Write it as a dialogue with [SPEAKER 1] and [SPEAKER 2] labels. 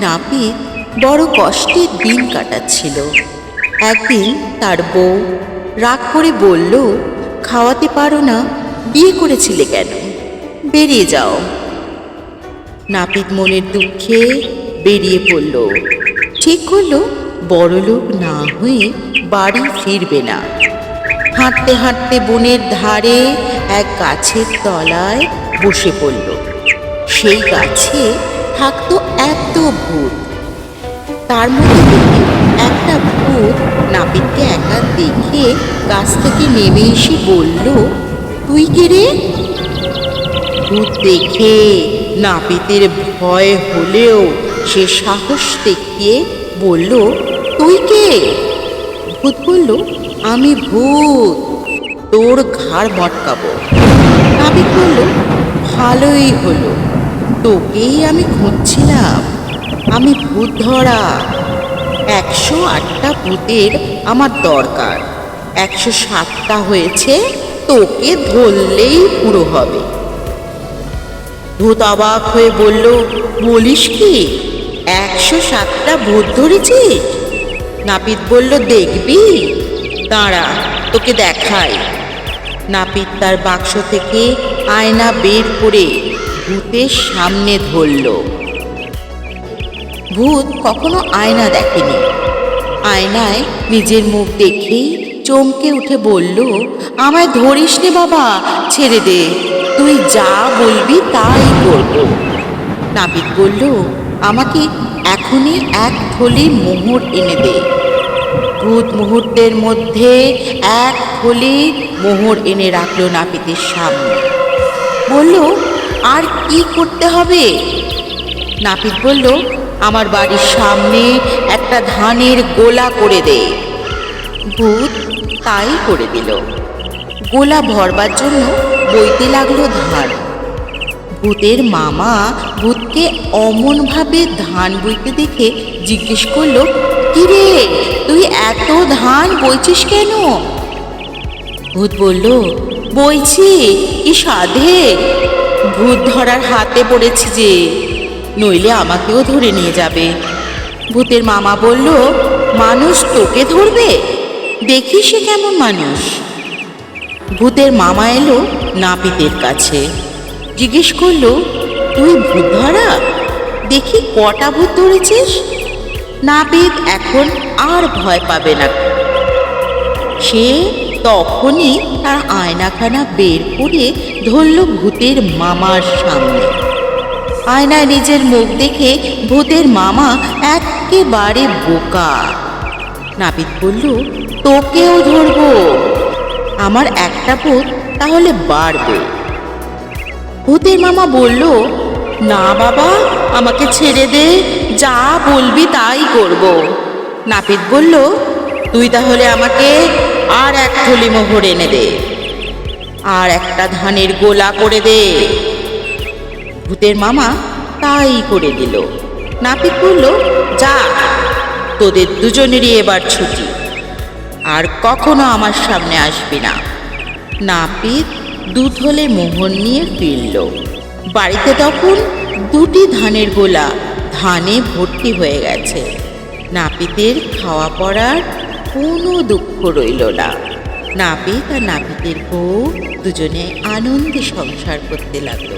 [SPEAKER 1] নাপিত বড় কষ্টের দিন কাটাচ্ছিল। একদিন তার বউ রাগ করে বলল, খাওয়াতে পারো না, বিয়ে করেছিলে কেন? বেরিয়ে যাও। নাপিত মনের দুঃখে বেরিয়ে পড়ল। ঠিক করল, বড়লোক না হয়ে বাড়ি ফিরবে না। হাঁটতে হাঁটতে বনের ধারে এক গাছের তলায় বসে পড়ল। সেই গাছে থাকতো এত ভূত। তার মধ্যে থেকে একটা ভূত নাপিতকে একা দেখে গাছ থেকে নেমে এসে বলল, তুই কে রে? ভূত দেখে নাপিতের ভয় হলেও সে সাহস দেখিয়ে বলল, তুই কে? ভূত বলল, আমি ভূত, তোর ঘাড় মটকাবো। নাপিত বলল, ভালোই হলো। তোকেই আমি খুঁজছিলাম। আমি ভূত ধরা। একশো আটটা ভূতের আমার দরকার। একশো সাতটা হয়েছে, তোকে ধরলেই পুরো হবে। ভূত অবাক হয়ে বলল, বলিস কি? একশো সাতটা ভূত ধরেছিস নাপিত বলল, দেখবি? দাঁড়া, তোকে দেখাই। নাপিত তার বাক্স থেকে আয়না বের করে ভূতের সামনে ধরল। ভূত কখনো আয়না দেখেনি। আয়নায় নিজের মুখ দেখেই চমকে উঠে বলল, আমায় ধরিস নে বাবা, ছেড়ে দে। তুই যা বলবি তাই করব। নাপিত বলল, আমাকে এখনই এক থলি মোহর এনে দে। ভূত মুহূর্তের মধ্যে এক থলি মোহর এনে রাখল নাপিতের সামনে। বলল আর কি করতে হবে? নাপিত বলল, আমার বাড়ির সামনে একটা ধানের গোলা করে দে। ভূত তাই করে দিল। গোলা ভরবার জন্য বইতে লাগল ধান। ভূতের মামা ভূতকে অমনভাবে ধান বইতে দেখে জিজ্ঞেস করল, কিরে, তুই এত ধান বইছিস কেন? ভূত বলল, বইছি, কি সাধে? ভূত ধরার হাতে পড়েছি যে, নইলে আমাকেও ধরে নিয়ে যাবে। ভূতের মামা বলল, মানুষ তোকে ধরবে? দেখি সে কেমন মানুষ? ভূতের মামা এলো নাপিতের কাছে, জিজ্ঞেস করল, তুই ভূত ধরা? দেখি কটা ভূত ধরেছিস? নাপিত এখন আর ভয় পাবে না। সে তখনই তার আয়নাখানা বের করে ধরল ভূতের মামার সামনে। আয়নায় নিজের মুখ দেখে ভূতের মামা একেবারে বোকা। নাপিত বলল, তোকেও ধরবো। আমার একটা ভূত তাহলে বাড়বে। ভূতের মামা বলল, না বাবা, আমাকে ছেড়ে দে। যা বলবি তাই করব। নাপিত বলল তুই তাহলে আমাকে আর এক থলি মোহর এনে দে, আর একটা ধানের গোলা করে দে। ভূতের মামা তাই করে দিল। নাপিত বলল, যা, তোদের দুজনেরই এবার ছুটি, আর কখনো আমার সামনে আসবি না। নাপিত দুধলে মোহর নিয়ে ফিরল। বাড়িতে তখন দুটি ধানের গোলা ধানে ভর্তি হয়ে গেছে। নাপিতের খাওয়া পড়ার কোনো দুঃখ রইল না। নাপিত আর নাপিতের বউ দুজনে আনন্দে সংসার করতে লাগল।